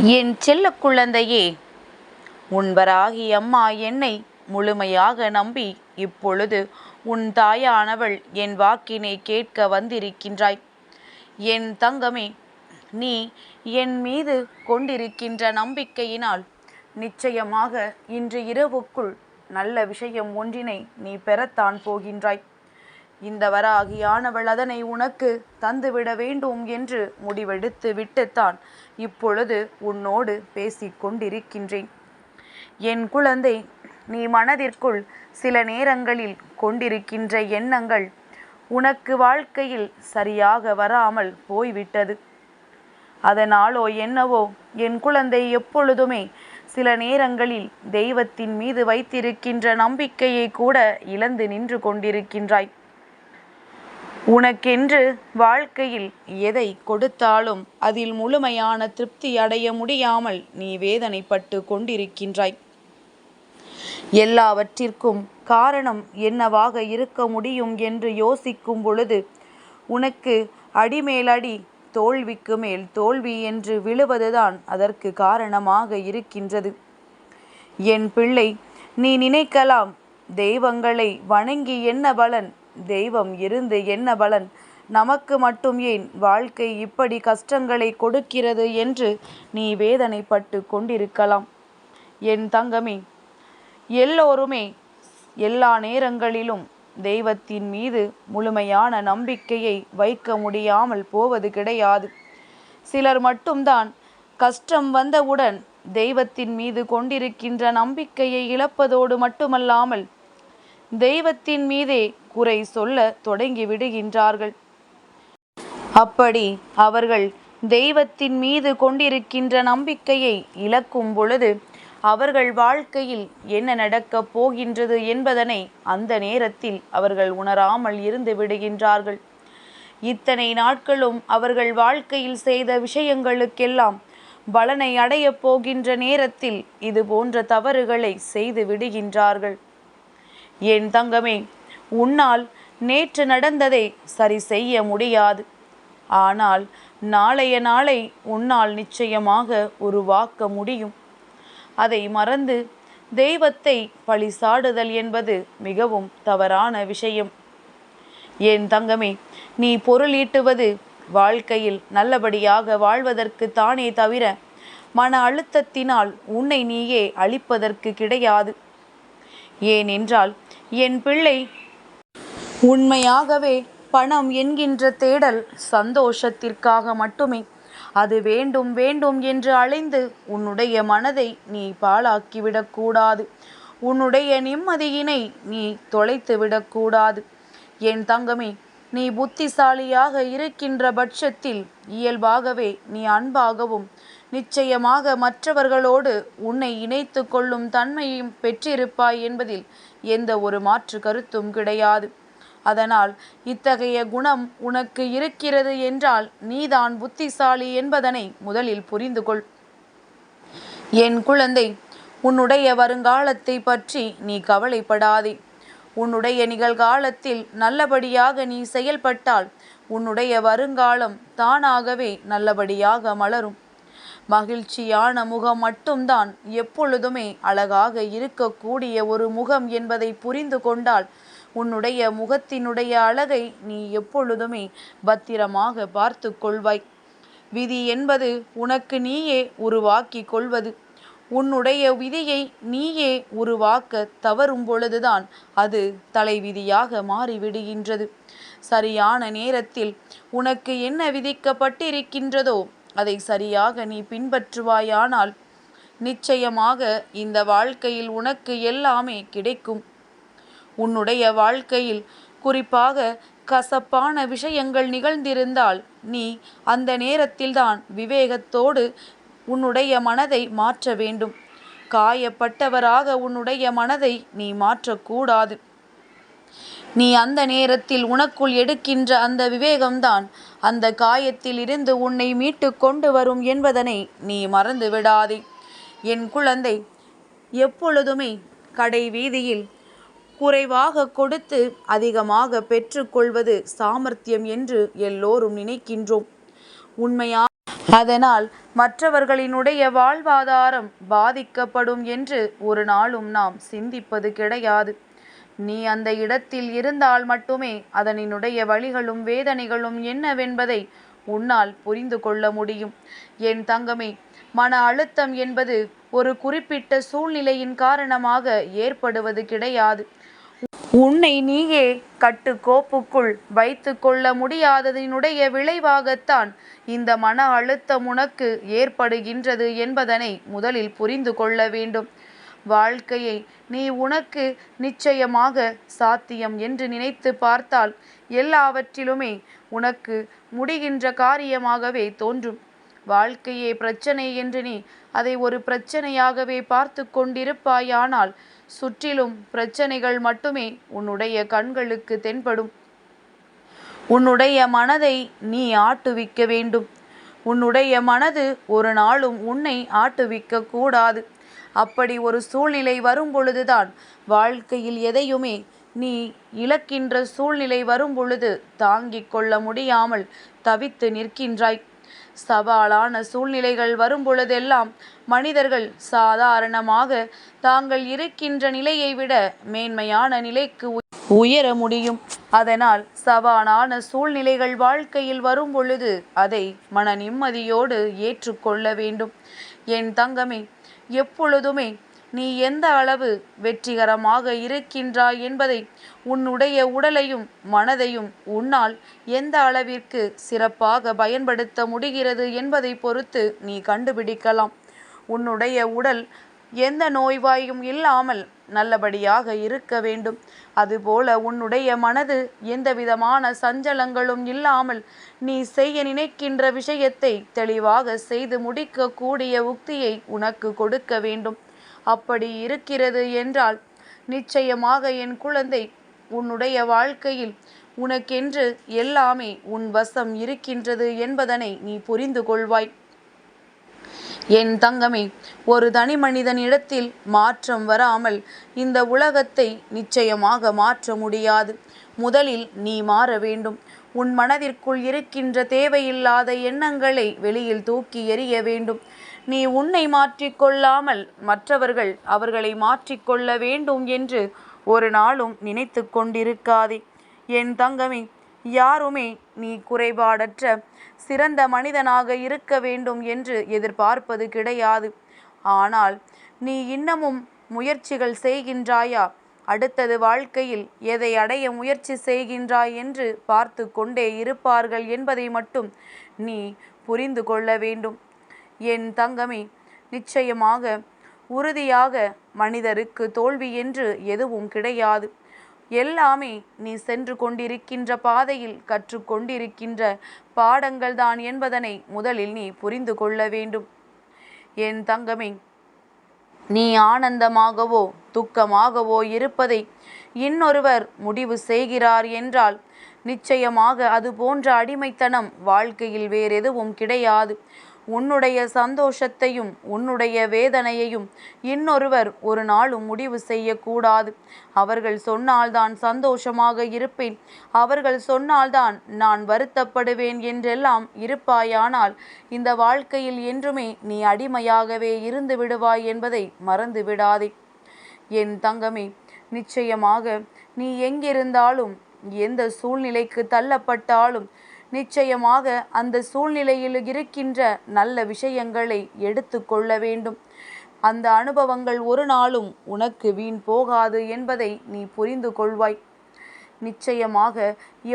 என் செல்ல குழந்தையே உன்பராகி அம்மா என்னை முழுமையாக நம்பி இப்பொழுது உன் தாயானவள் என் வாக்கினை கேட்க வந்திருக்கின்றாய். என் தங்கமே நீ என் மீது கொண்டிருக்கின்ற நம்பிக்கையினால் நிச்சயமாக இன்று இரவுக்குள் நல்ல விஷயம் ஒன்றினை நீ பெறத்தான் போகின்றாய். இந்த வராகியானவள் அதனை உனக்கு தந்துவிட வேண்டும் என்று முடிவெடுத்து விட்டுத்தான். இப்பொழுது உன்னோடு பேசிக் கொண்டிருக்கின்றேன். என் குழந்தை நீ மனதிற்குள் சில நேரங்களில் கொண்டிருக்கின்ற எண்ணங்கள் உனக்கு வாழ்க்கையில் சரியாக வராமல் போய்விட்டது. அதனாலோ என்னவோ என் குழந்தை எப்பொழுதுமே சில நேரங்களில் தெய்வத்தின் மீது வைத்திருக்கின்ற நம்பிக்கையை கூட இழந்து நின்று கொண்டிருக்கின்றாய். உனக்கென்று வாழ்க்கையில் எதை கொடுத்தாலும் அதில் முழுமையான திருப்தி அடைய முடியாமல் நீ வேதனைப்பட்டு கொண்டிருக்கின்றாய். எல்லாவற்றிற்கும் காரணம் என்னவாக இருக்க முடியும் என்று யோசிக்கும் பொழுது உனக்கு அடிமேலடி தோல்விக்கு மேல் தோல்வி என்று விழுவதுதான் அதற்கு காரணமாக இருக்கின்றது. என் பிள்ளை நீ நினைக்கலாம் தெய்வங்களை வணங்கி என்ன பலன் தெய்வம் இருந்து என்ன பலன்? நமக்கு மட்டும் ஏன் வாழ்க்கை இப்படி கஷ்டங்களை கொடுக்கிறது என்று நீ வேதனைப்பட்டு கொண்டிருக்கலாம். என் தங்கமே எல்லோருமே எல்லா நேரங்களிலும் தெய்வத்தின் மீது முழுமையான நம்பிக்கையை வைக்க முடியாமல் போவது கிடையாது. சிலர் மட்டும்தான் கஷ்டம் வந்தவுடன் தெய்வத்தின் மீது கொண்டிருக்கின்ற நம்பிக்கையை இழப்பதோடு மட்டுமல்லாமல் தெய்வத்தின் மீதே குறை சொல்ல தொடங்கி விடுகின்றார்கள். அப்படி அவர்கள் தெய்வத்தின் மீது கொண்டிருக்கின்ற நம்பிக்கையை இழக்கும் பொழுது அவர்கள் வாழ்க்கையில் என்ன நடக்கப் போகின்றது என்பதனை அந்த நேரத்தில் அவர்கள் உணராமல் இருந்து விடுகின்றார்கள். இத்தனை நாட்களும் அவர்கள் வாழ்க்கையில் செய்த விஷயங்களுக்கெல்லாம் பலனை அடையப் போகின்ற நேரத்தில் இது போன்ற தவறுகளை செய்து விடுகின்றார்கள். என் தங்கமே உன்னால் நேற்று நடந்ததை சரி செய்ய முடியாது. ஆனால் நாளைய நாளை உன்னால் நிச்சயமாக உருவாக்க முடியும். அதை மறந்து தெய்வத்தை பழிசாடுதல் என்பது மிகவும் தவறான விஷயம். என் தங்கமே நீ பொருள் ஈட்டுவது வாழ்க்கையில் நல்லபடியாக வாழ்வதற்கு தானே தவிர மன அழுத்தத்தினால் உன்னை நீயே அழிப்பதற்கு கிடையாது. ஏனென்றால் என் பிள்ளை உண்மையாகவே பணம் என்கின்ற தேடல் சந்தோஷத்திற்காக மட்டுமே. அது வேண்டும் வேண்டும் என்று அலைந்து உன்னுடைய மனதை நீ பாழாக்கிவிடக்கூடாது உன்னுடைய நிம்மதியினை நீ தொலைத்து விடக்கூடாது என் தங்கமே நீ புத்திசாலியாக இருக்கின்ற பட்சத்தில் இயல்பாகவே நீ அன்பாகவும் நிச்சயமாக மற்றவர்களோடு உன்னை இணைத்து கொள்ளும் தன்மையும் பெற்றிருப்பாய் என்பதில் எந்த ஒரு மாற்று கருத்தும் கிடையாது. அதனால் இத்தகைய குணம் உனக்கு இருக்கிறது என்றால் நீதான் புத்திசாலி என்பதனை முதலில் புரிந்து கொள். என் குழந்தை உன்னுடைய வருங்காலத்தை பற்றி நீ கவலைப்படாதே. உன்னுடைய நிகழ்காலத்தில் நல்லபடியாக நீ செயல்பட்டால் உன்னுடைய வருங்காலம் தானாகவே நல்லபடியாக மலரும். மகிழ்ச்சியான முகம் மட்டும்தான் எப்பொழுதுமே அழகாக இருக்கக்கூடிய ஒரு முகம் என்பதை புரிந்து கொண்டால் உன்னுடைய முகத்தினுடைய அழகை நீ எப்பொழுதுமே பத்திரமாக பார்த்து கொள்வாய். விதி என்பது உனக்கு நீயே உருவாக்கி கொள்வது. உன்னுடைய விதியை நீயே உருவாக்க தவறும் பொழுதுதான் அது தலைவிதியாக மாறிவிடுகின்றது. சரியான நேரத்தில் உனக்கு என்ன விதிக்கப்பட்டிருக்கின்றதோ அதை சரியாக நீ பின்பற்றுவாயானால் நிச்சயமாக இந்த வாழ்க்கையில் உனக்கு எல்லாமே கிடைக்கும். உன்னுடைய வாழ்க்கையில் குறிப்பாக கசப்பான விஷயங்கள் நிகழ்ந்திருந்தால் நீ அந்த நேரத்தில்தான் விவேகத்தோடு உன்னுடைய மனதை மாற்ற வேண்டும். காயப்பட்டவராக உன்னுடைய மனதை நீ மாற்றக்கூடாது. நீ அந்த நேரத்தில் உனக்குள் எடுக்கின்ற அந்த விவேகம்தான். அந்த காயத்தில் இருந்து உன்னை மீட்டு கொண்டு வரும் என்பதனை நீ மறந்து விடாதே. என் குழந்தை எப்பொழுதுமே கடை வீதியில் குறைவாக கொடுத்து அதிகமாக பெற்றுக்கொள்வது சாமர்த்தியம் என்று எல்லோரும் நினைக்கின்றோம். உண்மையா? அதனால் மற்றவர்களினுடைய வாழ்வாதாரம் பாதிக்கப்படும் என்று ஒரு நாளும் நாம் சிந்திப்பது கிடையாது. நீ அந்த இடத்தில் இருந்தால் மட்டுமே அதனினுடைய வழிகளும் வேதனைகளும் என்னவென்பதை உன்னால் புரிந்து கொள்ள முடியும். என் தங்கமே மன அழுத்தம் என்பது ஒரு குறிப்பிட்ட சூழ்நிலையின் காரணமாக ஏற்படுவது கிடையாது. உன்னை நீயே கட்டுக்கோப்புக்குள் வைத்து கொள்ள முடியாததினுடைய விளைவாகத்தான் இந்த மன அழுத்தம் உனக்கு ஏற்படுகின்றது என்பதனை முதலில் புரிந்து கொள்ள வேண்டும். வாழ்க்கையை நீ உனக்கு நிச்சயமாக சாத்தியம் என்று நினைத்து பார்த்தால் எல்லாவற்றிலுமே உனக்கு முடிகின்ற காரியமாகவே தோன்றும். வாழ்க்கையே பிரச்சனை என்று நீ அதை ஒரு பிரச்சனையாகவே பார்த்து கொண்டிருப்பாயானால் சுற்றிலும் பிரச்சனைகள் மட்டுமே உன்னுடைய கண்களுக்கு தென்படும். உன்னுடைய மனதை நீ ஆட்டுவிக்க வேண்டும். உன்னுடைய மனது ஒரு நாளும் உன்னை ஆட்டுவிக்க கூடாது. அப்படி ஒரு சூழ்நிலை வரும் பொழுதுதான் வாழ்க்கையில் எதையுமே நீ இழக்கின்ற சூழ்நிலை வரும் பொழுது தாங்கிக் கொள்ள முடியாமல் தவித்து நிற்கின்றாய். சவாலான சூழ்நிலைகள் வரும் பொழுதெல்லாம் மனிதர்கள் சாதாரணமாக தாங்கள் இருக்கின்ற நிலையை விட மேன்மையான நிலைக்கு உயர முடியும். அதனால் சவாலான சூழ்நிலைகள் வாழ்க்கையில் வரும் பொழுது அதை மன நிம்மதியோடு ஏற்றுக்கொள்ள வேண்டும். என் தங்கமே எப்பொழுதுமே நீ எந்த அளவு வெற்றிகரமாக இருக்கின்றாய் என்பதை உன்னுடைய உடலையும் மனதையும் உன்னால் எந்த அளவிற்கு சிறப்பாக பயன்படுத்த முடிகிறது என்பதை பொறுத்து நீ கண்டுபிடிக்கலாம். உன்னுடைய உடல் எந்த நோய்வாயும் இல்லாமல் நல்லபடியாக இருக்க வேண்டும். அதுபோல உன்னுடைய மனது எந்த விதமான சஞ்சலங்களும் இல்லாமல் நீ செய்ய நினைக்கின்ற விஷயத்தை தெளிவாக செய்து முடிக்கக்கூடிய உக்தியை உனக்கு கொடுக்க வேண்டும். அப்படி இருக்கிறது என்றால் நிச்சயமாக என் குழந்தை உன்னுடைய வாழ்க்கையில் உனக்கென்று எல்லாமே உன் வசம் இருக்கின்றது என்பதனை நீ புரிந்து கொள்வாய். என் தங்கமே ஒரு தனி மனிதன் இடத்தில் மாற்றம் வராமல் இந்த உலகத்தை நிச்சயமாக மாற்ற முடியாது. முதலில் நீ மாற வேண்டும். உன் மனதிற்குள் இருக்கின்ற தேவையில்லாத எண்ணங்களை வெளியில் தூக்கி எறிய வேண்டும். நீ உன்னை மாற்றிக்கொள்ளாமல் மற்றவர்கள் அவர்களை மாற்றிக்கொள்ள வேண்டும் என்று ஒரு நாளும் நினைத்து கொண்டிருக்காதே. என் தங்கமே யாருமே நீ குறைபாடற்ற சிறந்த மனிதனாக இருக்க வேண்டும் என்று எதிர்பார்ப்பது கிடையாது. ஆனால் நீ இன்னமும் முயற்சிகள் செய்கின்றாயா? அடுத்தது வாழ்க்கையில் எதை அடைய முயற்சி செய்கின்றாய் என்று பார்த்து கொண்டே இருப்பார்கள் என்பதை மட்டும் நீ புரிந்து கொள்ள வேண்டும். என் தங்கமே நிச்சயமாக உறுதியாக மனிதருக்கு தோல்வி என்று எதுவும் கிடையாது. எல்லாமே நீ சென்று கொண்டிருக்கின்ற பாதையில் கற்றுக்கொண்டிருக்கின்ற பாடங்கள் தான் என்பதனை முதலில் நீ புரிந்து கொள்ள வேண்டும். என் தங்கமே நீ ஆனந்தமாகவோ துக்கமாகவோ இருப்பதை இன்னொருவர் முடிவு செய்கிறார் என்றால் நிச்சயமாக அது போன்ற அடிமைத்தனம் வாழ்க்கையில் வேறெதுவும் கிடையாது. உன்னுடைய சந்தோஷத்தையும் உன்னுடைய வேதனையையும் இன்னொருவர் ஒரு நாளும் முடிவு செய்யக்கூடாது. அவர்கள் சொன்னால்தான் சந்தோஷமாக இருப்பேன். அவர்கள் சொன்னால்தான் நான் வருத்தப்படுவேன் என்றெல்லாம் இருப்பாயானால் இந்த வாழ்க்கையில் என்றுமே நீ அடிமையாகவே இருந்து விடுவாய் என்பதை மறந்து விடாதே. என் தங்கமே நிச்சயமாக நீ எங்கிருந்தாலும் எந்த சூழ்நிலைக்கு தள்ளப்பட்டாலும் நிச்சயமாக அந்த சூழ்நிலையில் இருக்கின்ற நல்ல விஷயங்களை எடுத்து கொள்ள வேண்டும். அந்த அனுபவங்கள் ஒரு நாளும் உனக்கு வீண் போகாது என்பதை நீ புரிந்து கொள்வாய். நிச்சயமாக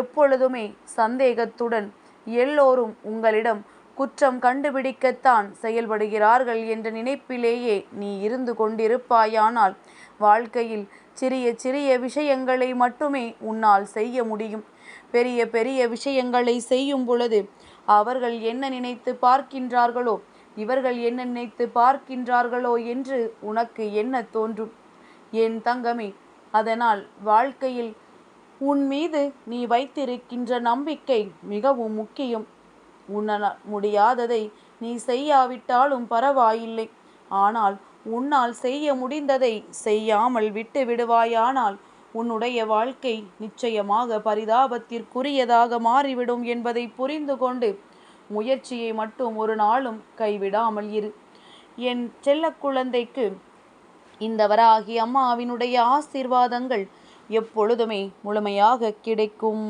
எப்பொழுதுமே சந்தேகத்துடன் எல்லோரும் உங்களிடம் குற்றம் கண்டுபிடிக்கத்தான் செயல்படுகிறார்கள் என்ற நினைப்பிலேயே நீ இருந்து கொண்டிருப்பாயானால் வாழ்க்கையில் சிறிய சிறிய விஷயங்களை மட்டுமே உன்னால் செய்ய முடியும். பெரிய பெரிய விஷயங்களை செய்யும் பொழுது அவர்கள் என்ன நினைத்து பார்க்கின்றார்களோ இவர்கள் என்ன நினைத்து பார்க்கின்றார்களோ என்று உனக்கு என்ன தோன்றும்? என் தங்கமே அதனால் வாழ்க்கையில் உன் மீது நீ வைத்திருக்கின்ற நம்பிக்கை மிகவும் முக்கியம். உன்னால் முடியாததை நீ செய்யாவிட்டாலும் பரவாயில்லை. ஆனால் உன்னால் செய்ய முடிந்ததை செய்யாமல் விட்டு விடுவாயானால் உன்னுடைய வாழ்க்கை நிச்சயமாக பரிதாபத்திற்குரியதாக மாறிவிடும் என்பதை புரிந்து கொண்டு முயற்சியை மட்டும் ஒரு நாளும் கைவிடாமல் இரு. என் செல்ல குழந்தைக்கு இந்த வராகி அம்மாவினுடைய ஆசீர்வாதங்கள் எப்பொழுதுமே முழுமையாக கிடைக்கும்.